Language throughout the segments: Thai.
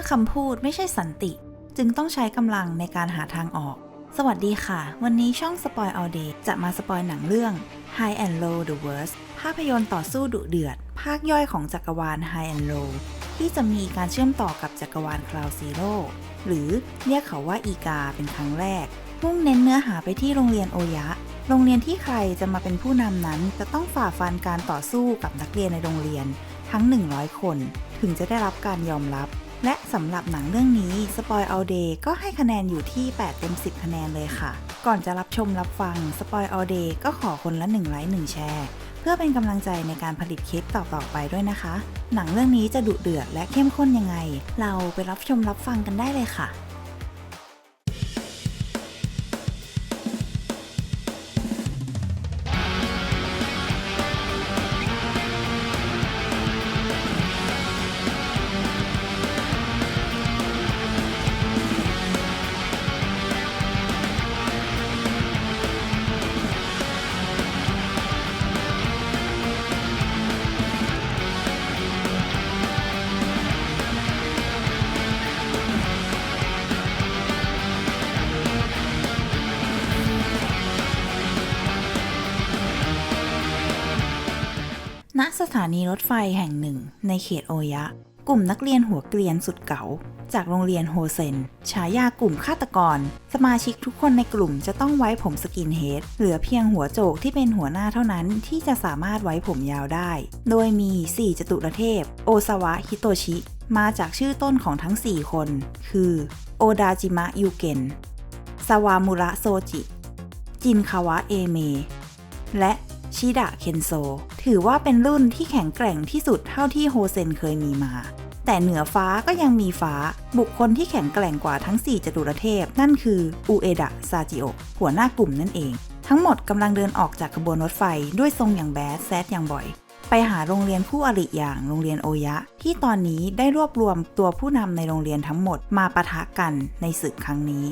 มื่อคำพูดไม่ใช่สันติ จึงต้องใช้กำลังในการหาทางออก สวัสดีค่ะ วันนี้ช่อง Spoil All Day จะมาสปอยหนังเรื่อง High and Low the Worst ภาพยนตร์ต่อสู้ดุเดือด ภาคย่อยของจักรวาล High and Low ที่จะมีการเชื่อมต่อกับจักรวาล Cloud Zero หรือเรียกเขาว่าอีกาเป็นครั้งแรก มุ่งเน้นเนื้อหาไปที่โรงเรียนโอยะ โรงเรียนที่ใครจะมาเป็นผู้นำนั้น จะต้องฝ่าฟันการต่อสู้กับนักเรียนในโรงเรียนทั้ง 100 คน ถึงจะได้รับการยอมรับ และสำหรับหนังเรื่องนี้ Spoil All Day ก็ให้คะแนนอยู่ที่ 8 เต็ม 10 คะแนนเลยค่ะ ก่อนจะรับชมรับฟัง Spoil All Day ก็ขอคนละ1ไลค์1แชร์เพื่อเป็นกำลังใจในการผลิตคลิปต่อๆไปด้วยนะคะ หนังเรื่องนี้จะดุเดือดและเข้มข้นยังไง เราไปรับชมรับฟังกันได้เลยค่ะ ถานีรถไฟแห่งหนึ่ง ในเขตโอยะ กลุ่มนักเรียนหัวเกรียนสุดเก๋าจากโรงเรียนโฮเซน ฉายากลุ่มฆาตกร สมาชิกทุกคนในกลุ่มจะต้องไว้ผมสกินเฮด เหลือเพียงหัวโจกที่เป็นหัวหน้าเท่านั้นที่จะสามารถไว้ผมยาวได้ โดยมี 4 จตุรเทพ โอซาวะฮิโตชิ มาจากชื่อต้นของทั้ง 4 คน คือ โอดาจิมะยูเกนซาวามุระโซจิ จินคาวะเอเม และ ชิดะเคนโซ ถือว่าเป็นรุ่นที่แข็งแกร่งที่สุดเท่าที่โฮเซนเคยมีมา แต่เหนือฟ้าก็ยังมีฟ้า บุคคลที่แข็งแกร่งกว่าทั้ง 4จตุรเทพ นั่นคืออูเอดะซาจิโอหัวหน้ากลุ่มนั่นเอง ทั้งหมดกำลังเดินออกจากขบวนรถไฟด้วยทรงอย่างแบดแซดอย่างบ่อย ไปหาโรงเรียนคู่อริอย่างโรงเรียนโอยะ ที่ตอนนี้ได้รวบรวมตัวผู้นำในโรงเรียนทั้งหมดมาปะทะกันในศึกครั้งนี้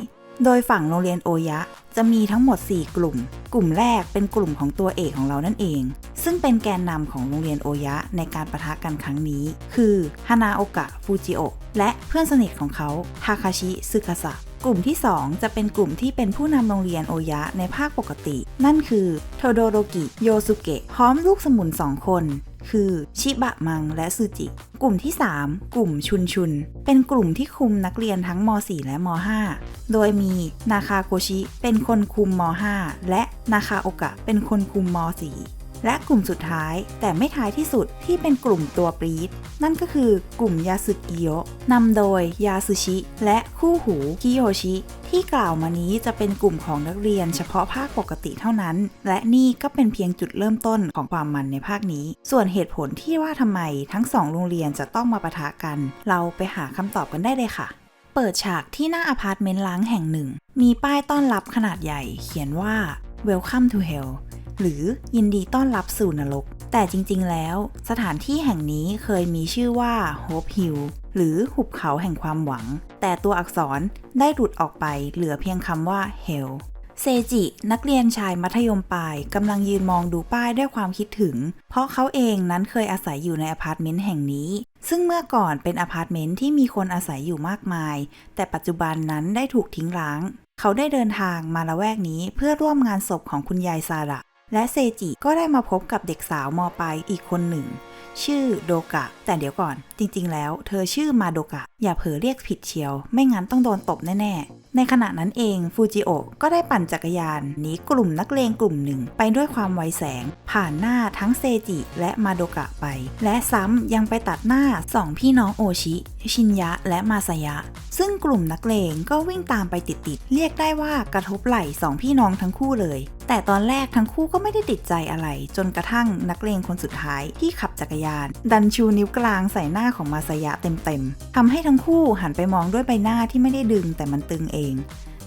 โดยฝั่งโรงเรียนโอยะ จะมีทั้งหมด 4 กลุ่ม กลุ่มแรกเป็นกลุ่มของตัวเอกของเรานั่นเอง ซึ่งเป็นแกนนำของโรงเรียนโอยะในการประทะกันครั้งนี้ คือฮานาโอกะฟูจิโอะและเพื่อนสนิทของเขาทาคาชิซึคาสะกลุ่มที่ 2 จะเป็นกลุ่มที่เป็นผู้นำโรงเรียนโอยะในภาคปกติ นั่นคือโทโดโรกิโยสุเกะพร้อมลูกสมุน 2 คน คือชิบะมังและซูจิ กลุ่มที่ 3 กลุ่มชุนชุน เป็นกลุ่มที่คุมนักเรียนทั้งม .4 และม .5 โดยมีนาคาโกชิเป็นคนคุมม .5 และนาคาโอกะเป็นคนคุมม .4 และกลุ่มสุดท้ายแต่ไม่ท้ายที่สุดที่เป็นกลุ่มตัวปรีดนั่นก็คือกลุ่มยาสึกิโยะนำโดยยาสึชิ และคู่หูคิโยชิ ที่กล่าวมานี้จะเป็นกลุ่มของนักเรียนเฉพาะภาคปกติเท่านั้น และนี่ก็เป็นเพียงจุดเริ่มต้นของความมันในภาคนี้ ส่วนเหตุผลที่ว่าทำไมทั้งสองโรงเรียนจะต้องมาปะทะกัน เราไปหาคำตอบกันได้เลยค่ะ เปิดฉากที่หน้าอพาร์ตเมนต์ล้างแห่งหนึ่ง มีป้ายต้อนรับขนาดใหญ่ เขียนว่า Welcome to Hell หรือยินดีต้อนรับสู่นรก แต่จริงๆ แล้ว สถานที่แห่งนี้เคยมีชื่อว่า Hope Hill หรือหุบเขาแห่งความหวัง แต่ตัวอักษรได้หลุดออกไปเหลือเพียงคำว่า Hell เซจินักเรียนชายมัธยมปลายกำลังยืนมองดูป้ายด้วยความคิดถึง เพราะเขาเองนั้นเคยอาศัยอยู่ในอพาร์ตเมนต์แห่งนี้ ซึ่งเมื่อก่อนเป็นอพาร์ตเมนต์ที่มีคนอาศัยอยู่มากมาย แต่ปัจจุบันนั้นได้ถูกทิ้งร้าง เขาได้เดินทางมาละแวกนี้เพื่อร่วมงานศพของคุณยายซาระ และเซจิก็ได้มาพบกับเด็กสาวมปลายอีกคนหนึ่ง ชื่อโดกะ แต่เดี๋ยวก่อน จริงๆ แล้ว เธอชื่อมาโดกะ อย่าเผลอเรียกผิดเชียว ไม่งั้นต้องโดนตบแน่ๆ ในขณะนั้นเองฟูจิโอะก็ได้ปั่นจักรยานหนีกลุ่มนักเลงกลุ่มหนึ่ง ไปด้วยความไวแสง ผ่านหน้าทั้งเซจิและมาโดกะไป และซ้ำยังไปตัดหน้าสองพี่น้องโอชิ ชินยะและมาซายะ ซึ่งกลุ่มนักเลงก็วิ่งตามไปติดๆเรียกได้ว่ากระทบไหล่สองพี่น้องทั้งคู่เลย แต่ตอนแรกทั้งคู่ก็ไม่ได้ติดใจอะไร จนกระทั่งนักเลงคนสุดท้ายที่ขับจักรยาน ดันชูนิ้วกลางใส่หน้าของมาซายะเต็มๆทำให้ทั้งคู่หันไปมองด้วยใบหน้าที่ไม่ได้ดึงแต่มันตึงเอง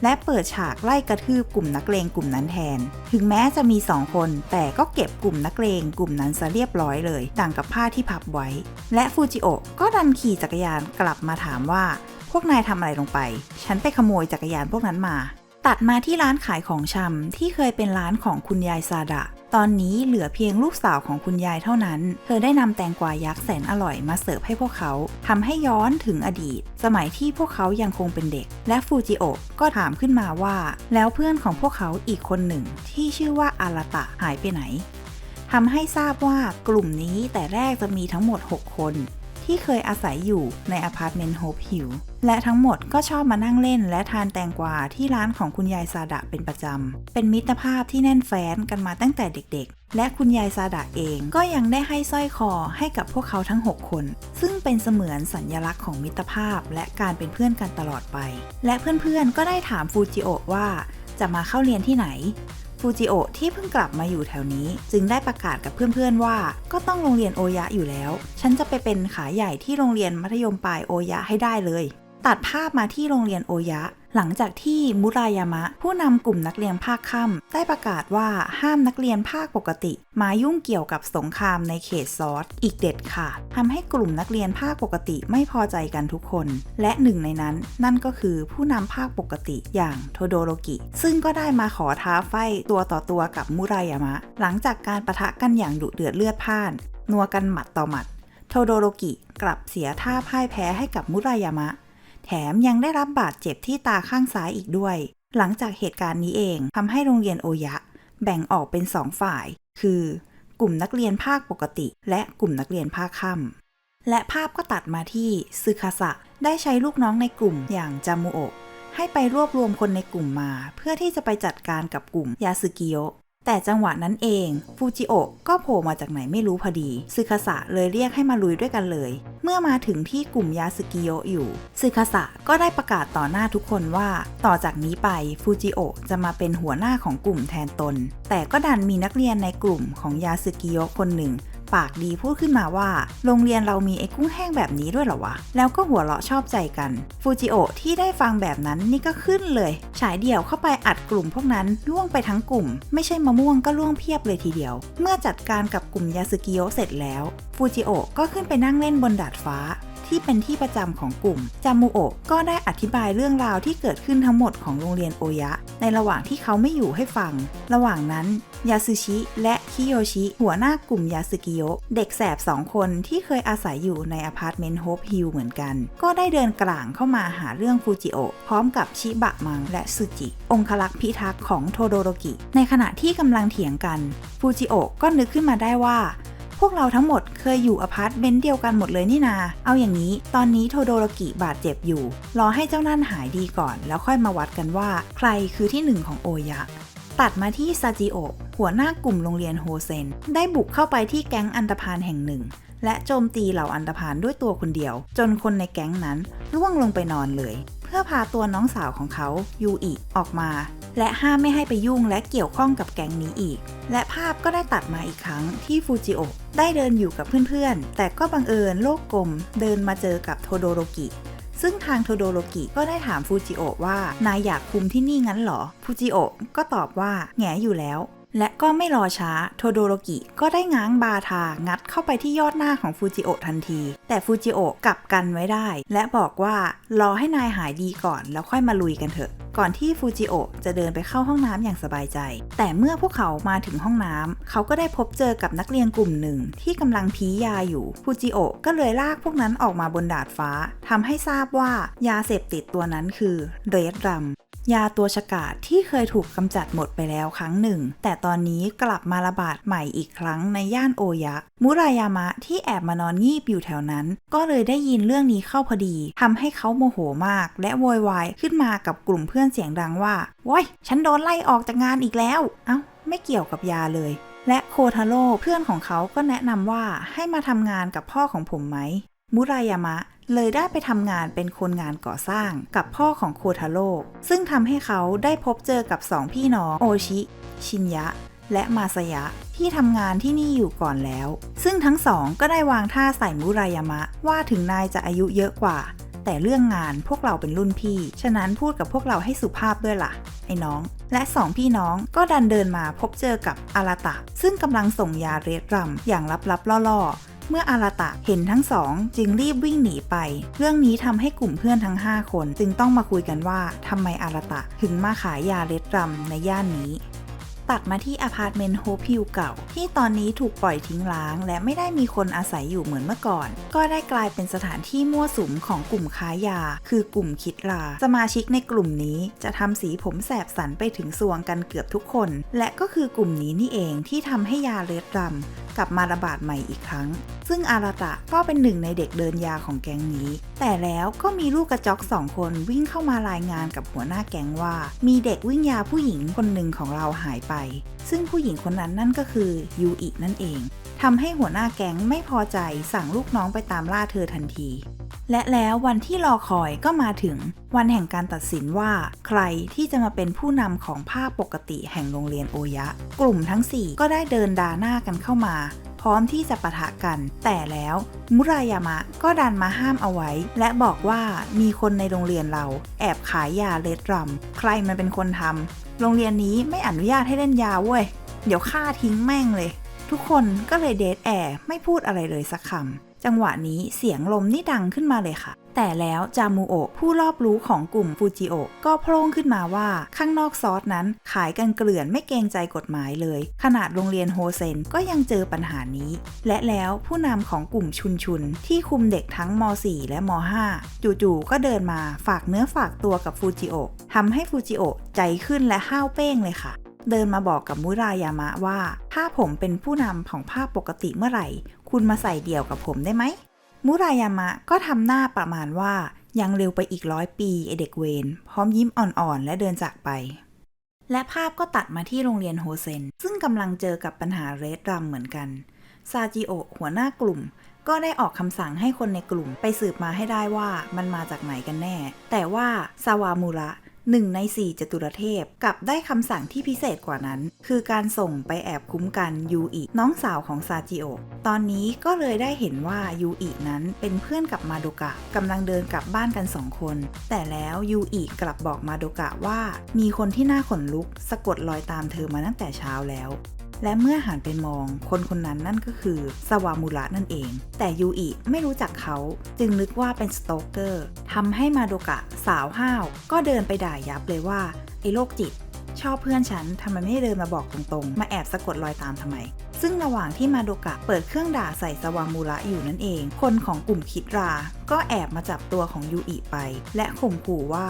และเปิดฉากไล่กระทืบกลุ่มนักเลงกลุ่มนั้นแทน ถึงแม้จะมี2คน แต่ก็เก็บกลุ่มนักเลงกลุ่มนั้นซะเรียบร้อยเลยต่างกับผ้าที่พับไว้ และฟูจิโอะก็ดันขี่จักรยานกลับมาถามว่า พวกนายทำอะไรลงไป ฉันไปขโมยจักรยานพวกนั้นมา ตัดมาที่ร้านขายของชำที่เคยเป็นร้านของคุณยายซาดะ ตอนนี้เหลือเพียงลูกสาวของคุณยายเท่านั้น เธอได้นำแตงกวายักษ์แสนอร่อยมาเสิร์ฟให้พวกเขาทำให้ย้อนถึงอดีต สมัยที่พวกเขายังคงเป็นเด็ก และฟูจิโอะก็ถามขึ้นมาว่า แล้วเพื่อนของพวกเขาอีกคนหนึ่ง ที่ชื่อว่าอาราตะหายไปไหนทำให้ทราบว่ากลุ่มนี้แต่แรกจะมีทั้งหมด 6 คน ที่เคยอาศัยอยู่ในอพาร์ตเมนต์โฮปฮิลและทั้งหมดก็ชอบมานั่งเล่นและทานแตงกวาที่ร้านของคุณยายซาดะเป็นประจำ เป็นมิตรภาพที่แน่นแฟ้นกันมาตั้งแต่เด็กๆ และคุณยายซาดะเองก็ยังได้ให้สร้อยคอให้กับพวกเขาทั้ง 6 คน ซึ่งเป็นเสมือนสัญญลักษณ์ของมิตรภาพและการเป็นเพื่อนกันตลอดไป และเพื่อนๆก็ได้ถามฟูจิโอะว่าจะมาเข้าเรียนที่ไหน ฟูจิโอที่เพิ่งกลับมาอยู่แถวนี้ จึงได้ประกาศกับเพื่อนๆว่า ก็ต้องโรงเรียนโอยะอยู่แล้ว ฉันจะไปเป็นขาใหญ่ที่โรงเรียนมัธยมปลายโอยะให้ได้เลย ตัดภาพมาที่โรงเรียนโอยะ หลังจากที่มุรายามะ ผู้นำกลุ่มนักเรียนภาคค่ำได้ประกาศว่าห้ามนักเรียนภาคปกติ มายุ่งเกี่ยวกับสงครามในเขตซอสอีกเด็ดขาดทำให้กลุ่มนักเรียนภาคปกติไม่พอใจกันทุกคน และหนึ่งในนั้น นั่นก็คือผู้นำภาคปกติอย่างโทโดโรกิ ซึ่งก็ได้มาขอท้าไฟตัวต่อตัวกับมุรายามะ หลังจากการประทะกันอย่างดุเดือดเลือดพ่าน นัวกันหมัดต่อหมัด โทโดโรกิกลับเสียท่าพ่ายแพ้ให้กับมุรายามะ ถมยังได้รับบาดเจ็บที่ตาข้างซ้ายอีกด้วย หลังจากเหตุการณ์นี้เองทำให้โรงเรียนโอยะ แบ่งออกเป็นสองฝ่าย คือ กลุ่มนักเรียนภาคปกติ และกลุ่มนักเรียนภาคค่ำและภาพก็ตัดมาที่ซึคาสะได้ใช้ลูกน้องในกลุ่มอย่างจามุโอะให้ไปรวบรวมคนในกลุ่มมา เพื่อที่จะไปจัดการกับกลุ่มยาสึกิโยะ แต่จังหวะนั้นเองฟูจิโอะก็โผล่มาจากไหนไม่รู้พอดีซึคาสะเลยเรียกให้มาลุยด้วยกันเลย เมื่อมาถึงที่กลุ่มยาสึกิโยอยู่ซึคาสะก็ได้ประกาศต่อหน้าทุกคนว่า ต่อจากนี้ไปฟูจิโอะจะมาเป็นหัวหน้าของกลุ่มแทนตน แต่ก็ดันมีนักเรียนในกลุ่มของยาสึกิโยคนหนึ่ง ปากดีพูดขึ้นมาว่า โรงเรียนเรามีไอ้กุ้งแห้งแบบนี้ด้วยเหรอวะ แล้วก็หัวเราะชอบใจกันฟูจิโอที่ได้ฟังแบบนั้นนี่ก็ขึ้นเลย ฉายเดี่ยวเข้าไปอัดกลุ่มพวกนั้นล่วงไปทั้งกลุ่ม ไม่ใช่มะม่วงก็ล่วงเพียบเลยทีเดียว เมื่อจัดการกับกลุ่มยาสึกิโยเสร็จแล้วฟูจิโอก็ขึ้นไปนั่งเล่นบนดาดฟ้า ที่เป็นที่ประจำของกลุ่ม จามูโอะก็ได้อธิบายเรื่องราวที่เกิดขึ้นทั้งหมดของโรงเรียนโอยะ ในระหว่างที่เขาไม่อยู่ให้ฟัง ระหว่างนั้นยาสึชิและคิโยชิ หัวหน้ากลุ่มยาสึกิโยเด็กแสบสองคนที่เคยอาศัยอยู่ในอพาร์ตเมนต์โฮปฮิลเหมือนกัน ก็ได้เดินกลางเข้ามาหาเรื่องฟูจิโอะพร้อมกับชิบะมังและสุจิ องคลักษ์พิทักษ์ของโทโดโรกิ ในขณะที่กำลังเถียงกัน ฟูจิโอะก็นึกขึ้นมาได้ว่า พวกเราทั้งหมดเคยอยู่อพาร์ตเมนต์เดียวกันหมดเลยนี่นา เอาอย่างนี้ ตอนนี้โทโดโรกิบาดเจ็บอยู่ รอให้เจ้านั่นหายดีก่อน แล้วค่อยมาวัดกันว่า ใครคือที่หนึ่งของโอยะ ตัดมาที่ซาจิโอะหัวหน้ากลุ่มโรงเรียนโฮเซน ได้บุกเข้าไปที่แก๊งอันธพาลแห่งหนึ่ง และโจมตีเหล่าอันธพาลด้วยตัวคนเดียว จนคนในแก๊งนั้นร่วงลงไปนอนเลย เพื่อพาตัวน้องสาวของเขายูอิออกมา และห้ามไม่ให้ไปยุ่งและเกี่ยวข้องกับแก๊งนี้อีก และภาพก็ได้ตัดมาอีกครั้งที่ฟูจิโอะได้เดินอยู่กับเพื่อนๆ แต่ก็บังเอิญโลกกลมเดินมาเจอกับโทโดโรกิ ซึ่งทางโทโดโรกิก็ได้ถามฟูจิโอะว่านายอยากคุมที่นี่งั้นเหรอ ฟูจิโอะก็ตอบว่าแงอยู่แล้ว และก็ไม่รอช้า โทโดโรกิก็ได้ง้างบาทางัดเข้าไปที่ยอดหน้าของฟูจิโอะทันที แต่ฟูจิโอะกลับกันไว้ได้ และบอกว่ารอให้นายหายดีก่อนแล้วค่อยมาลุยกันเถอะ ก่อนที่ฟูจิโอะจะเดินไปเข้าห้องน้ำอย่างสบายใจ แต่เมื่อพวกเขามาถึงห้องน้ำเขาก็ได้พบเจอกับนักเรียนกลุ่มหนึ่ง ที่กำลังพียาอยู่ ฟูจิโอะก็เลยลากพวกนั้นออกมาบนดาดฟ้าทำให้ทราบว่ายาเสพติดตัวนั้นคือเรดรัม ยาตัวฉกาจที่เคยถูกกำจัดหมดไปแล้วครั้งหนึ่ง แต่ตอนนี้กลับมาระบาดใหม่อีกครั้งในย่านโอยะ มุรายามะที่แอบมานอนงีบอยู่แถวนั้น ก็เลยได้ยินเรื่องนี้เข้าพอดีทำให้เขาโมโหมาก และโวยวายขึ้นมากับกลุ่มเพื่อนเสียงดังว่าว้ยฉันโดนไล่ออกจากงานอีกแล้ว เอ้า ไม่เกี่ยวกับยาเลยและโคทาโร่เพื่อนของเขาก็แนะนำว่าให้มาทำงานกับพ่อของผมไหม มุรายามะเลยได้ไปทำงานเป็นคนงานก่อสร้างกับพ่อของโคทาโร่ซึ่งทำให้เขาได้พบเจอกับสองพี่น้องโอชิ ชินยะ และมาสยะที่ทำงานที่นี่อยู่ก่อนแล้ว ซึ่งทั้งสองก็ได้วางท่าใส่มุรายามะว่าถึงนายจะอายุเยอะกว่า แต่เรื่องงานพวกเราเป็นรุ่นพี่ ฉะนั้นพูดกับพวกเราให้สุภาพด้วยล่ะ ไอ้น้อง และสองพี่น้องก็ดันเดินมาพบเจอกับอาราตะ ซึ่งกำลังส่งยาเรดรัมอย่างลับๆล่อๆ เมื่ออาราตะเห็นทั้งสองจึงรีบวิ่งหนีไป เรื่องนี้ทำให้กลุ่มเพื่อนทั้ง 5 คน จึงต้องมาคุยกันว่าทำไมอาราตะถึงมาขายยาเรดรัมในย่านนี้ ตัดมาที่อพาร์ตเมนต์โฮพิวเก่า ที่ตอนนี้ถูกปล่อยทิ้งร้าง และไม่ได้มีคนอาศัยอยู่เหมือนเมื่อก่อน ก็ได้กลายเป็นสถานที่มั่วสุมของกลุ่มค้ายา คือกลุ่มคิดราสมาชิกในกลุ่มนี้จะทำสีผมแสบสันไปถึงสวงกันเกือบทุกคน และก็คือกลุ่มนี้นี่เองที่ทำให้ยาเรดรัมกลับมาระบาดใหม่อีกครั้ง ซึ่งอาราตะก็เป็นหนึ่งในเด็กเดินยาของแก๊งนี้ แต่แล้วก็มีลูกกระจอกสองคนวิ่งเข้ามารายงานกับหัวหน้าแก๊งว่า มีเด็กวิ่งยาผู้หญิงคนหนึ่งของเราหายไปซึ่งผู้หญิงคนนั้นนั่นก็คือยูอินั่นเองทำให้หัวหน้าแก๊งไม่พอใจสั่งลูกน้องไปตามล่าเธอทันที และแล้ววันที่รอคอยก็มาถึงวันแห่งการตัดสินว่าใครที่จะมาเป็นผู้นำของภาพปกติแห่งโรงเรียนโอยะ กลุ่มทั้ง 4 ก็ได้เดินดาหน้ากันเข้ามา พร้อมที่จะปะทะกัน แต่แล้วมุรายามะก็ดันมาห้ามเอาไว้ และบอกว่ามีคนในโรงเรียนเรา แอบขายยาเลดรัม ใครมันเป็นคนทำโรงเรียนนี้ไม่อนุญาตให้เล่นยาเว้ย เดี๋ยวฆ่าทิ้งแม่งเลย ทุกคนก็เลยเดทแอร์ไม่พูดอะไรเลยสักคำจังหวะนี้เสียงลมนี่ดังขึ้นมาเลยค่ะ แต่แล้วจามูโอะผู้รอบรู้ของกลุ่มฟูจิโอะก็โพล่งขึ้นมาว่าข้างนอกซอสนั้นขายกันเกลื่อนไม่เกรงใจกฎหมายเลย ขนาดโรงเรียนโฮเซนก็ยังเจอปัญหานี้ และแล้วผู้นำของกลุ่มชุนชุน ที่คุมเด็กทั้งม .4 และม .5 จู่ๆก็เดินมาฝากเนื้อฝากตัวกับฟูจิโอะทำให้ฟูจิโอะใจขึ้นและห้าวเป้งเลยค่ะเดินมาบอกกับมุรายามะว่า ถ้าผมเป็นผู้นำของภาพปกติเมื่อไหร่ คุณมาใส่เดี่ยวกับผมได้ไหม มุรายามะก็ทำหน้าประมาณว่ายังเร็วไปอีกร้อยปีไอเด็กเวนพร้อมยิ้มอ่อนๆ และเดินจากไป และภาพก็ตัดมาที่โรงเรียนโฮเซน ซึ่งกำลังเจอกับปัญหาเรดรัมเหมือนกัน ซาจิโอหัวหน้ากลุ่ม ก็ได้ออกคำสั่งให้คนในกลุ่มไปสืบมาให้ได้ว่ามันมาจากไหนกันแน่ แต่ว่าซาวามูระ หนึ่งในสี่จตุรเทพกลับได้คำสั่งที่พิเศษกว่านั้น คือการส่งไปแอบคุ้มกันยูอิน้องสาวของซาจิโอตอนนี้ก็เลยได้เห็นว่ายูอินั้นเป็นเพื่อนกับมาโดกะกำลังเดินกลับบ้านกันสองคน แต่แล้วยูอิกลับบอกมาโดกะว่า มีคนที่น่าขนลุกสะกดรอยตามเธอมาตั้งแต่เช้าแล้ว และเมื่อหันไปมอง คนคนนั้นนั่นก็คือสวามุระนั่นเอง แต่ยูอิไม่รู้จักเขาจึงนึกว่าเป็นสโตเกอร์ทำให้มาโดกะสาวห้าว ก็เดินไปด่ายับเลยว่าไอ้โรคจิต ชอบเพื่อนฉันทำไมไม่เดินมาบอกตรงๆ มาแอบสะกดรอยตามทำไม ซึ่งระหว่างที่มาโดกะเปิดเครื่องด่าใส่สวามูระอยู่นั่นเอง คนของกลุ่มคิดรา ก็แอบมาจับตัวของยูอิไป และข่มขู่ว่า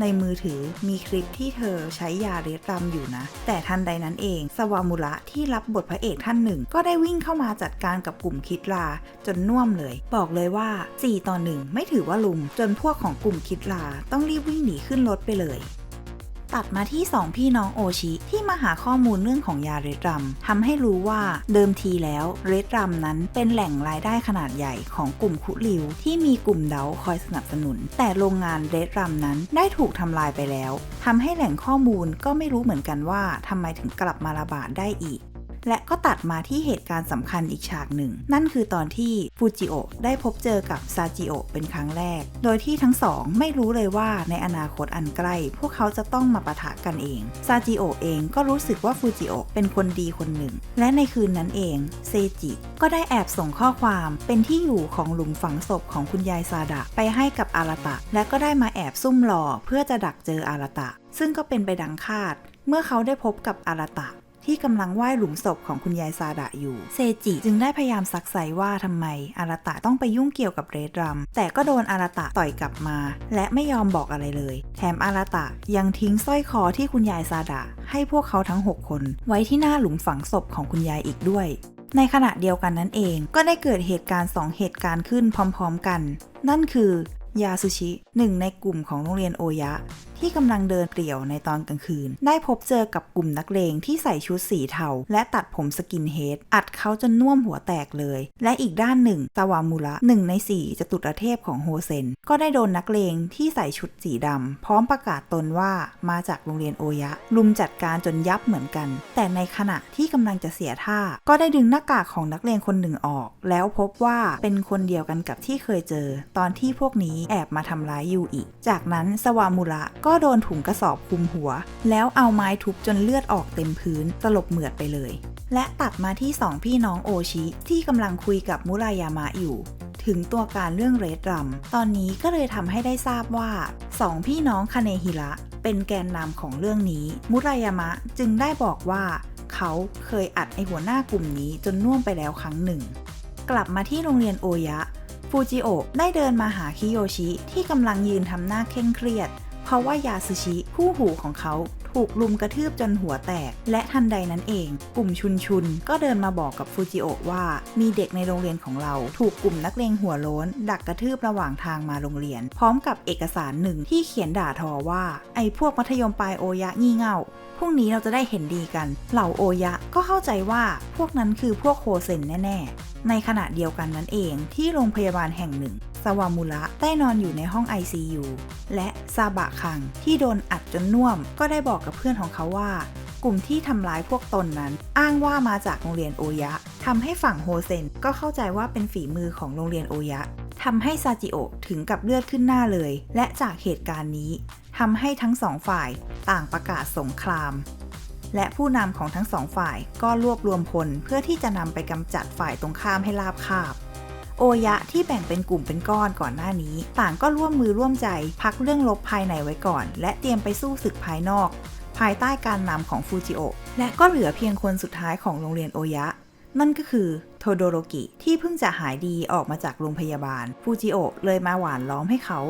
ในมือถือมีคลิปที่เธอใช้ยาเรดรัมอยู่นะ แต่ทันใดนั้นเอง สวามุระที่รับบทพระเอกท่านหนึ่ง ก็ได้วิ่งเข้ามาจัดการกับกลุ่มคิดลา จนน่วมเลย บอกเลยว่า 4 ต่อหนึ่งไม่ถือว่าลุม จนพวกของกลุ่มคิดลาต้องรีบวิ่งหนีขึ้นรถไปเลย ตัดมาที่ 2 พี่น้องโอชิที่มาหาข้อมูลเรื่องของยาเรดรัมทำให้รู้ว่าเดิมทีแล้วเรดรัมนั้นเป็นแหล่งรายได้ขนาดใหญ่ของกลุ่มคุริว ที่มีกลุ่มเดาคอยสนับสนุน แต่โรงงานเรดรัมนั้นได้ถูกทำลายไปแล้วทำให้แหล่งข้อมูลก็ไม่รู้เหมือนกันว่าทำไมถึงกลับมาระบาดได้อีก และก็ตัดมาที่เหตุการณ์สำคัญอีกฉากหนึ่ง นั่นคือตอนที่ฟูจิโอได้พบเจอกับซาจิโอเป็นครั้งแรก โดยที่ทั้งสองไม่รู้เลยว่าในอนาคตอันใกล้ พวกเขาจะต้องมาปะทะกันเอง ซาจิโอเองก็รู้สึกว่าฟูจิโอเป็นคนดีคนหนึ่ง และในคืนนั้นเองเซจิ ก็ได้แอบส่งข้อความเป็นที่อยู่ของหลุมฝังศพของคุณยายซาดะ ไปให้กับอาราตะ และก็ได้มาแอบซุ่มรอเพื่อจะดักเจออาราตะ ซึ่งก็เป็นไปดังคาด เมื่อเขาได้พบกับอาราตะ ที่กำลังไหว้หลุมศพของคุณยายซาดะอยู่ เซจิจึงได้พยายามซักไซว่าทำไมอาราตะต้องไปยุ่งเกี่ยวกับเรดรัม แต่ก็โดนอาราตะต่อยกลับมา และไม่ยอมบอกอะไรเลย แถมอาราตะยังทิ้งสร้อยคอที่คุณยายซาดะให้พวกเขาทั้ง 6 คน ไว้ที่หน้าหลุมฝังศพของคุณยายอีกด้วย ในขณะเดียวกันนั้นเอง ก็ได้เกิดเหตุการณ์ 2 เหตุการณ์ขึ้นพร้อม ๆ กัน นั่นคือยาซูชิหนึ่งในกลุ่มของโรงเรียนโอยะ ที่กำลังเดินเปลี่ยวในตอนกลางคืน ได้พบเจอกับกลุ่มนักเลงที่ใส่ชุดสีเทาและตัดผมสกินเฮดอัดเขาจนน่วมหัวแตกเลย และอีกด้านหนึ่งตาวามุระหนึ่งในสี่จตุรเทพของโฮเซน ก็ได้โดนนักเลงที่ใส่ชุดสีดำพร้อมประกาศตนว่ามาจากโรงเรียนโอยะ ลุมจัดการจนยับเหมือนกัน แต่ในขณะที่กำลังจะเสียท่า ก็ได้ดึงหน้ากากของนักเลงคนหนึ่งออก แล้วพบว่าเป็นคนเดียวกันกับที่เคยเจอ ตอนที่พวกนี้แอบมาทำร้ายยูอิจากนั้นสวามุระก็็โดนถุงกระสอบคลุมหัว แล้วเอาไม้ทุบจนเลือดออกเต็มพื้นสลบเหมือดไปเลย และตัดมาที่สองพี่น้องโอชิ ที่กำลังคุยกับมุรายามะอยู่ ถึงตัวการเรื่องเรดรัม ตอนนี้ก็เลยทำให้ได้ทราบว่าสองพี่น้องคาเนฮิระเป็นแกนนำของเรื่องนี้ มุรายามะจึงได้บอกว่าเขาเคยอัดไอหัวหน้ากลุ่มนี้จนน่วมไปแล้วครั้งหนึ่ง กลับมาที่โรงเรียนโอยะ ฟูจิโอะได้เดินมาหาคิโยชิที่กำลังยืนทำหน้าเคร่งเครียด เพราะว่ายาสึชิคู่หูของเขาถูกลุมกระทืบจนหัวแตก และทันใดนั้นเอง กลุ่มชุนชุนก็เดินมาบอกกับฟูจิโอะว่ามีเด็กในโรงเรียนของเรา ถูกกลุ่มนักเลงหัวโล้น ดักกระทืบระหว่างทางมาโรงเรียน พร้อมกับเอกสารหนึ่งที่เขียนด่าทอว่า ไอ้พวกมัธยมปลายโอยะงี่เง่าพรุ่งนี้เราจะได้เห็นดีกัน เหล่าโอยะก็เข้าใจว่าพวกนั้นคือพวกโคเซนแน่ ๆ ในขณะเดียวกันนั้นเองที่โรงพยาบาลแห่งหนึ่ง สวามุระได้นอนอยู่ในห้อง ICU และซาบะคังที่โดนอัดจนน่วม ก็ได้บอกกับเพื่อนของเขาว่า กลุ่มที่ทำร้ายพวกตนนั้น อ้างว่ามาจากโรงเรียนโอยะทำให้ฝั่งโฮเซนก็เข้าใจว่าเป็นฝีมือของโรงเรียนโอยะทำให้ซาจิโอถึงกับเลือดขึ้นหน้าเลย และจากเหตุการณ์นี้ทำให้ทั้งสองฝ่ายต่างประกาศสงคราม และผู้นำของทั้งสองฝ่ายก็รวบรวมพลเพื่อที่จะนำไปกำจัดฝ่ายตรงข้ามให้ราบคาบ โอยะที่แบ่งเป็นกลุ่มเป็นก้อนก่อนหน้านี้ ต่างก็ร่วมมือร่วมใจพักเรื่องลบภายในไว้ก่อน และเตรียมไปสู้ศึกภายนอก ภายใต้การนำของฟูจิโอะและก็เหลือเพียงคนสุดท้ายของโรงเรียนโอยะ นั่นก็คือโทโดโรกิที่เพิ่งจะหายดีออกมาจากโรงพยาบาลฟูจิโอะเลยมาหวานล้อมให้เขา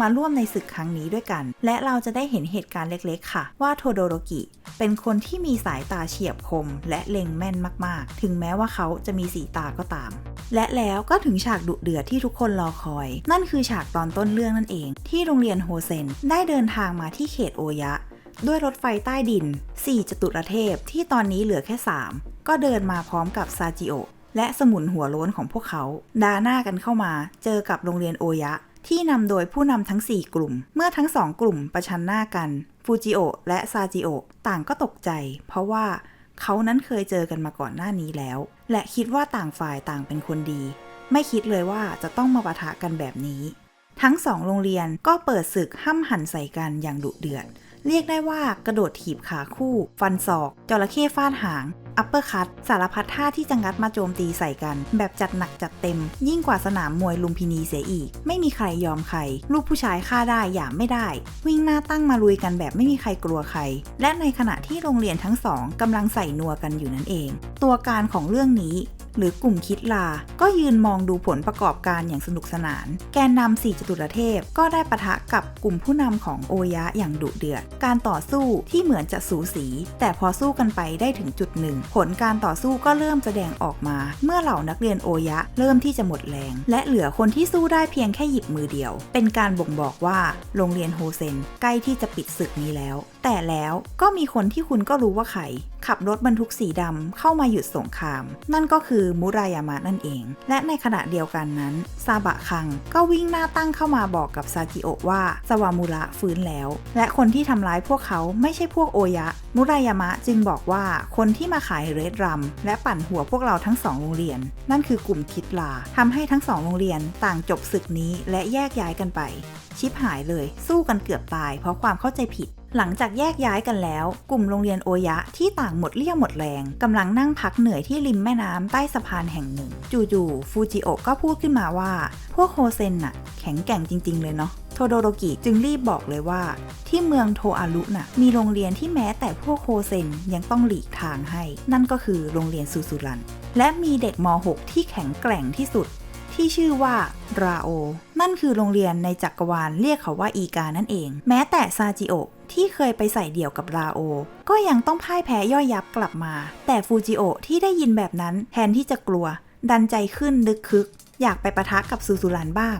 มาร่วมในศึกครั้งนี้ด้วยกัน และเราจะได้เห็นเหตุการณ์เล็กๆ ค่ะ ว่าโทโดโรกิ เป็นคนที่มีสายตาเฉียบคม และเล็งแม่นมากๆ ถึงแม้ว่าเขาจะมีสีตาก็ตาม และแล้วก็ถึงฉากดุเดือดที่ทุกคนรอคอย นั่นคือฉากตอนต้นเรื่องนั่นเอง ที่โรงเรียนโฮเซนได้เดินทางมาที่เขตโอยะ ด้วยรถไฟใต้ดิน 4 จตุรเทพที่ตอนนี้เหลือแค่ 3 ก็เดินมาพร้อมกับซาจิโอและสมุนหัวโล้นของพวกเขา ดาหน้ากันเข้ามา เจอกับโรงเรียนโอยะ ที่นำโดยผู้นำทั้ง 4 กลุ่ม เมื่อทั้งสองกลุ่มประชันหน้ากัน ฟูจิโอและซาจิโอต่างก็ตกใจ เพราะว่าเขานั้นเคยเจอกันมาก่อนหน้านี้แล้ว และคิดว่าต่างฝ่ายต่างเป็นคนดี ไม่คิดเลยว่าจะต้องมาปะทะกันแบบนี้ ทั้งสองโรงเรียนก็เปิดศึกห้ำหันใส่กันอย่างดุเดือด เรียกได้ว่ากระโดดถีบขาคู่ ฟันศอก จระเข้ฟาดหาง อัปเปอร์คัตสารพัดท่าที่จะงัดมาโจมตีใส่กัน แบบจัดหนักจัดเต็ม ยิ่งกว่าสนามมวยลุมพินีเสียอีก ไม่มีใครยอมใคร ลูกผู้ชายฆ่าได้อย่าไม่ได้ วิ่งหน้าตั้งมาลุยกันแบบไม่มีใครกลัวใคร และในขณะที่โรงเรียนทั้งสองกำลังใส่นัวกันอยู่นั่นเอง ตัวการของเรื่องนี้ หรือกลุ่มคิดลา ก็ยืนมองดูผลประกอบการอย่างสนุกสนาน แกนนำสี่จตุรเทพก็ได้ปะทะกับกลุ่มผู้นำของโอยะอย่างดุเดือด การต่อสู้ที่เหมือนจะสูสี แต่พอสู้กันไปได้ถึงจุดหนึ่ง ผลการต่อสู้ก็เริ่มแสดงออกมา เมื่อเหล่านักเรียนโอยะเริ่มที่จะหมดแรง และเหลือคนที่สู้ได้เพียงแค่หยิบมือเดียว เป็นการบ่งบอกว่าโรงเรียนโฮเซนใกล้ที่จะปิดศึกนี้แล้ว แต่แล้วก็มีคนที่คุณก็รู้ว่าใครขับรถบรรทุกสีดำเข้ามาหยุดสงคราม นั่นก็คือมุรายามะนั่นเอง และในขณะเดียวกันนั้น ซาบะคังก็วิ่งหน้าตั้งเข้ามาบอกกับซาจิโอะว่าสวามุระฟื้นแล้ว และคนที่ทำร้ายพวกเขาไม่ใช่พวกโอยะ มุรายามะจึงบอกว่าคนที่มาขายเรดรัม และปั่นหัวพวกเราทั้งสองโรงเรียน นั่นคือกลุ่มคิดลาทำให้ทั้งสองโรงเรียนต่างจบศึกนี้และแยกย้ายกันไป ชิปหายเลย สู้กันเกือบตาย เพราะความเข้าใจผิด หลังจากแยกย้ายกันแล้ว กลุ่มโรงเรียนโอยะที่ต่างหมดเรี่ยวหมดแรงกำลังนั่งพักเหนื่อยที่ริมแม่น้ำใต้สะพานแห่งหนึ่ง จู่ๆฟูจิโอะก็พูดขึ้นมาว่า พวกโฮเซนน่ะ แข็งแกร่งจริง ๆ เลยเนาะโทโดโรกิจึงรีบบอกเลยว่า ที่เมืองโทอารุน่ะมีโรงเรียนที่แม้แต่พวกโฮเซนยังต้องหลีกทางให้ นั่นก็คือโรงเรียนซูซูรัน และมีเด็กม .6 ที่แข็งแกร่งที่สุด ที่ชื่อว่าราโอ นั่นคือโรงเรียนในจักรวาลเรียกเขาว่าอีกานั่นเอง แม้แต่ซาจิโอะ ที่เคยไปใส่เดี่ยวกับราโอ ก็ยังต้องพ่ายแพ้ย่อยยับกลับมา แต่ฟูจิโอที่ได้ยินแบบนั้นแทนที่จะกลัว ดันใจขึ้นนึกคึก อยากไปปะทะกับซูซูรันบ้าง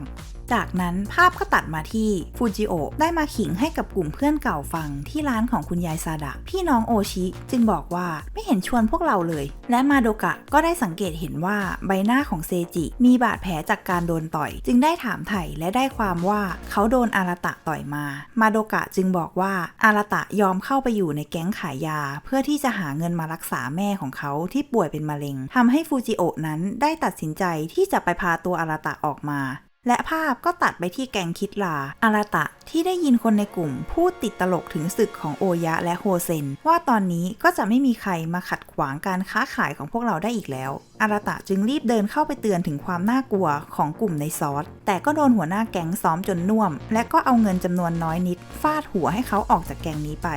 จากนั้นภาพก็ตัดมาที่ฟูจิโอะได้มาขิงให้กับกลุ่มเพื่อนเก่าฟังที่ร้านของคุณยายซาดะ พี่น้องโอชิ จึงบอกว่าไม่เห็นชวนพวกเราเลย และมาโดกะก็ได้สังเกตเห็นว่าใบหน้าของเซจิมีบาดแผลจากการโดนต่อย จึงได้ถามไถ่และได้ความว่าเขาโดนอาราตะต่อยมา มาโดกะจึงบอกว่าอาราตะยอมเข้าไปอยู่ในแก๊งขายยา เพื่อที่จะหาเงินมารักษาแม่ของเขาที่ป่วยเป็นมะเร็งทำให้ฟูจิโอะนั้นได้ตัดสินใจที่จะไปพาตัวอาราตะออกมา และภาพก็ตัดไปที่แกงคิดลาอาราตะที่ได้ยินคนในกลุ่ม พูดติดตลกถึงศึกของโอยะและโฮเซน ว่าตอนนี้ก็จะไม่มีใครมาขัดขวางการค้าขายของพวกเราได้อีกแล้ว อาราตะจึงรีบเดินเข้าไปเตือนถึงความน่ากลัวของกลุ่มในซอส แต่ก็โดนหัวหน้าแก๊งซ้อมจนน่วม และก็เอาเงินจำนวนน้อยนิด ฟาดหัวให้เขาออกจากแก๊งนี้ไป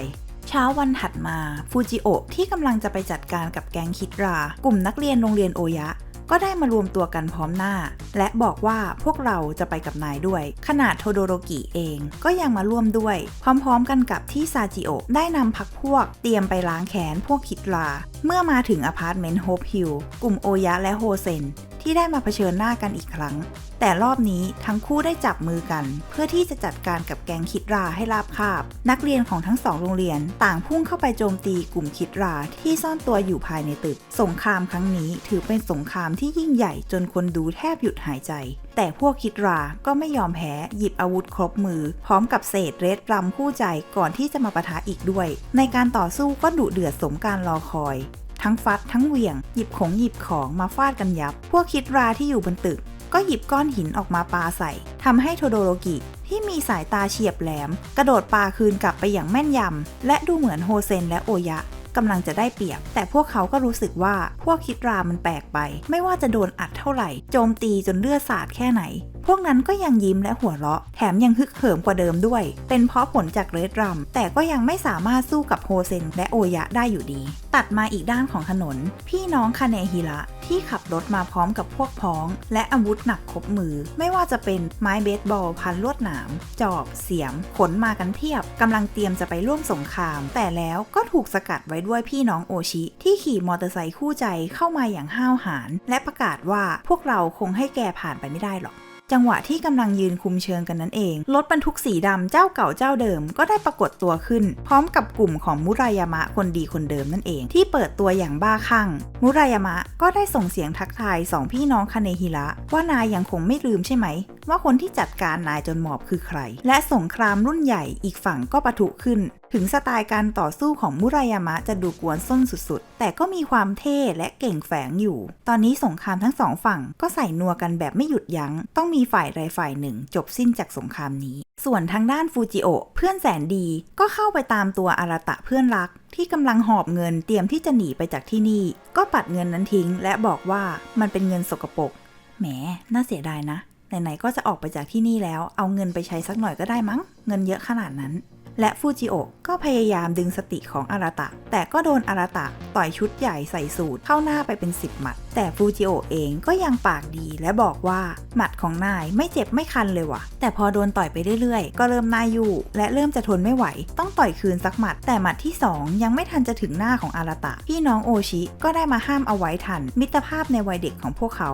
เช้าวันถัดมาฟูจิโอะที่กำลังจะไปจัดการกับแก๊งคิดรา กลุ่มนักเรียนโรงเรียนโอยะ ก็ได้มารวมตัวกันพร้อมหน้า และบอกว่าพวกเราจะไปกับนายด้วย ขนาดโทโดโรกิเองก็ยังมาร่วมด้วย พร้อมๆกันกับที่ซาจิโอได้นำพักพวกเตรียมไปล้างแค้นพวกคิดลา เมื่อมาถึงอพาร์ตเมนต์โฮปฮิลกลุ่มโอยะและโฮเซน ที่ได้มาเผชิญหน้ากันอีกครั้ง แต่รอบนี้ทั้งคู่ได้จับมือกัน เพื่อที่จะจัดการกับแก๊งคิดราให้ราบคาบ นักเรียนของทั้งสองโรงเรียน ต่างพุ่งเข้าไปโจมตีกลุ่มคิดราที่ซ่อนตัวอยู่ภายในตึก สงครามครั้งนี้ถือเป็นสงครามที่ยิ่งใหญ่จนคนดูแทบหยุดหายใจ แต่พวกคิดราก็ไม่ยอมแพ้หยิบอาวุธครบมือ พร้อมกับเศษเรดรัมคู่ใจก่อนที่จะมาปะทะอีกด้วย ในการต่อสู้ก็ดุเดือดสมการรอคอย ทั้งฟัดทั้งเหวี่ยง หยิบของหยิบของมาฟาดกันยับ พวกคิดราที่อยู่บนตึก ก็หยิบก้อนหินออกมาปาใส่ทำให้โทโดโรกิที่มีสายตาเฉียบแหลม กระโดดปาคืนกลับไปอย่างแม่นยำ และดูเหมือนโฮเซนและโอยะกำลังจะได้เปรียบ แต่พวกเขาก็รู้สึกว่าพวกคิดรามันแปลกไป ไม่ว่าจะโดนอัดเท่าไหร่ โจมตีจนเลือดสาดแค่ไหน พวกนั้นก็ยังยิ้มและหัวเราะ แถมยังฮึกเหิมกว่าเดิมด้วย เป็นเพราะผลจากเรดรัม แต่ก็ยังไม่สามารถสู้กับโฮเซนและโอยะได้อยู่ดี ตัดมาอีกด้านของถนน พี่น้องคาเนฮิระที่ขับรถมาพร้อมกับพวกพ้อง และอาวุธหนักครบมือ ไม่ว่าจะเป็นไม้เบสบอลพันลวดหนาม จอบ เสียม ขนมากันเพียบกำลังเตรียมจะไปร่วมสงคราม แต่แล้วก็ถูกสกัดไว้ด้วยพี่น้องโอชิ ที่ขี่มอเตอร์ไซค์คู่ใจเข้ามาอย่างห้าวหาญและประกาศว่าพวกเราคงให้แกผ่านไปไม่ได้หรอก จังหวะที่กำลังยืนคุมเชิงกันนั้นเอง รถบรรทุกสีดำเจ้าเก่าเจ้าเดิมก็ได้ปรากฏตัวขึ้น พร้อมกับกลุ่มของมุรายามะคนดีคนเดิมนั่นเอง ที่เปิดตัวอย่างบ้าคลั่ง มุรายามะก็ได้ส่งเสียงทักทายสองพี่น้องคาเนฮิระว่านายยังคงไม่ลืมใช่ไหม ว่าคนที่จัดการนายจนหมอบคือใคร และสงครามรุ่นใหญ่อีกฝั่งก็ปะทุขึ้นถึงสไตล์การต่อสู้ของมุรายามะจะดูกวนส้นสุดๆ แต่ก็มีความเท่และเก่งแฝงอยู่ ตอนนี้สงครามทั้งสองฝั่งก็ใส่นัวกันแบบไม่หยุดยัง้ง ต้องมีฝ่ายใดฝ่ายหนึ่ง จบสิ้นจากสงครามนี้ ส่วนทางด้านฟูจิโอะเพื่อนแสนดีก็เข้าไปตามตัวอาราตะเพื่อนรัก ที่กำลังหอบเงินเตรียมที่จะหนีไปจากที่นี่ ก็ปัดเงินนั้นทิ้ง และบอกว่ามันเป็นเงินสกปรก แหม น่าเสียดายนะ ไหนๆ ก็จะออกไปจากที่นี่แล้ว เอาเงินไปใช้สักหน่อยก็ได้มั้ง เงินเยอะขนาดนั้น และฟูจิโอะก็พยายามดึงสติของอาราตะ แต่ก็โดนอาราตะต่อยชุดใหญ่ใส่สูตรเข้าหน้าไปเป็น 10 หมัด แต่ฟูจิโอะเองก็ยังปากดีและบอกว่า หมัดของนายไม่เจ็บไม่คันเลยว่ะ แต่พอโดนต่อยไปเรื่อยๆ ก็เริ่มน่าอยู่ และเริ่มจะทนไม่ไหว ต้องต่อยคืนสักหมัด แต่หมัดที่ 2 ยังไม่ทันจะถึงหน้าของอาราตะ พี่น้องโอชิก็ได้มาห้ามเอาไว้ทัน มิตรภาพในวัยเด็กของพวกเขา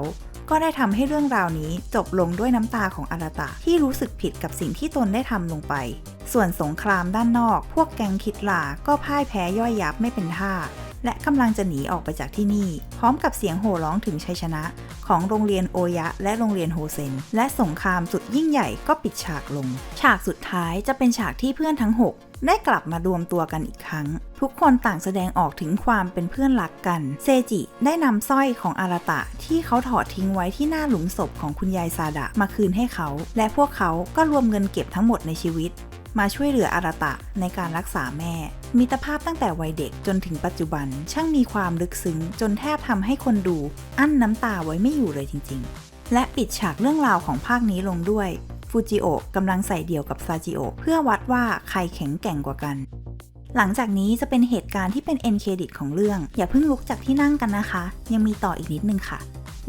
ก็ได้ทำให้เรื่องราวนี้จบลงด้วยน้ำตาของอาราตะที่รู้สึกผิดกับสิ่งที่ตนได้ทำลงไป ส่วนสงครามด้านนอก พวกแกงคิดลาก็พ่ายแพ้ย่อยยับไม่เป็นท่า และกำลังจะหนีออกไปจากที่นี่ พร้อมกับเสียงโห่ร้องถึงชัยชนะ ของโรงเรียนโอยะ และโรงเรียนโฮเซน และสงครามสุดยิ่งใหญ่ก็ปิดฉากลง ฉากสุดท้ายจะเป็นฉากที่เพื่อนทั้ง 6 ได้กลับมารวมตัวกันอีกครั้ง ทุกคนต่างแสดงออกถึงความเป็นเพื่อนรักกัน เซจิได้นำสร้อยของอาราตะที่เขาถอดทิ้งไว้ที่หน้าหลุมศพของคุณยายซาดะมาคืนให้เขา และพวกเขาก็รวมเงินเก็บทั้งหมดในชีวิต มาช่วยเหลืออาราตะในการรักษาแม่ มิตรภาพตั้งแต่วัยเด็กจนถึงปัจจุบัน ช่างมีความลึกซึ้ง จนแทบทำให้คนดู อั้นน้ำตาไว้ไม่อยู่เลยจริง ๆ และปิดฉากเรื่องราวของภาคนี้ลงด้วย ฟูจิโอะกำลังใส่เดี่ยวกับซาจิโอะเพื่อวัดว่าใครแข็งแกร่งกว่ากัน หลังจากนี้จะเป็นเหตุการณ์ที่เป็นเอ็นเครดิตของเรื่อง อย่าเพิ่งลุกจากที่นั่งกันนะคะ ยังมีต่ออีกนิดนึงค่ะ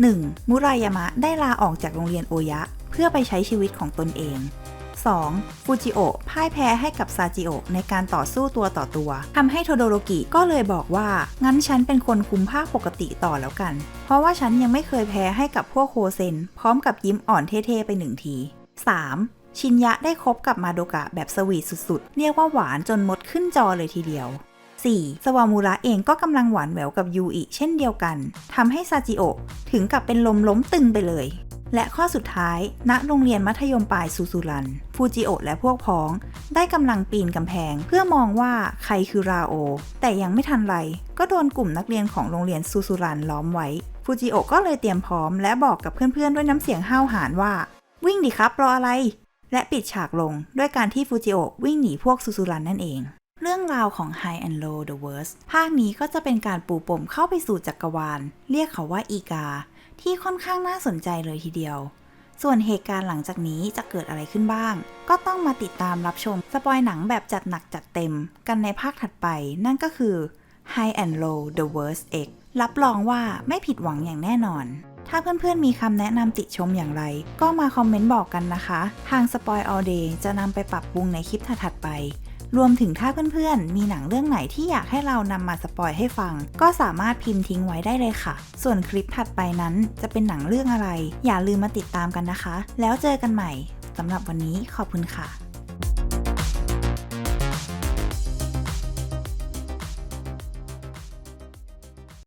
1. มุรายามะได้ลาออกจากโรงเรียนโอยะ เพื่อไปใช้ชีวิตของตนเอง 2. ฟูจิโอะพ่ายแพ้ให้กับซาจิโอะในการต่อสู้ตัวต่อตัวทำให้โทโดโรกิก็เลยบอกว่า งั้นฉันเป็นคนคุมผ้าปกติต่อแล้วกัน เพราะว่าฉันยังไม่เคยแพ้ให้กับพวกโฮเซน พร้อมกับยิ้มอ่อนเท่ๆไปหนึ่งที 3. ชินยะได้คบกับมาโดกะแบบสวีทสุดๆ เรียกว่าหวานจนมดขึ้นจอเลยทีเดียว 4. สวามูระเองก็กำลังหวานแหววกับยูอิเช่นเดียวกันทำให้ซาจิโอะถึงกับเป็นลมล้มตึงไปเลย และข้อสุดท้าย ณโรงเรียนมัธยมปลายซูซูรัน ฟูจิโอะและพวกพ้อง ได้กำลังปีนกำแพง เพื่อมองว่าใครคือราโอ แต่ยังไม่ทันไร ก็โดนกลุ่มนักเรียนของโรงเรียนซูซูรันล้อมไว้ ฟูจิโอะก็เลยเตรียมพร้อมและบอกกับเพื่อนๆด้วยน้ำเสียงห้าวหาญว่า วิ่งดิครับ รออะไร และปิดฉากลงด้วยการที่ฟูจิโอวิ่งหนีพวกซูซูรันนั่นเอง เรื่องราวของ High and Low the Worst ภาคนี้ก็จะเป็นการปูปมเข้าไปสู่จักรวาล เรียกเขาว่าอีกา ที่ค่อนข้างน่าสนใจเลยทีเดียว ส่วนเหตุการณ์หลังจากนี้จะเกิดอะไรขึ้นบ้าง ก็ต้องมาติดตามรับชมสปอยหนังแบบจัดหนักจัดเต็ม กันในภาคถัดไป นั่นก็คือ High and Low the Worst X รับรองว่าไม่ผิดหวังอย่างแน่นอน ถ้าเพื่อนๆมีคำแนะนำติชมอย่างไร ก็มาคอมเมนต์บอกกันนะคะ ทาง Spoil All Day จะนำไปปรับปรุงในคลิปถัดๆไป รวมถึงถ้าเพื่อนๆ มีหนังเรื่องไหนที่อยากให้เรานำมาสปอยให้ฟัง ก็สามารถพิมพ์ทิ้งไว้ได้เลยค่ะ ส่วนคลิปถัดไปนั้นจะเป็นหนังเรื่องอะไร อย่าลืมมาติดตามกันนะคะ แล้วเจอกันใหม่สำหรับวันนี้ขอบคุณค่ะ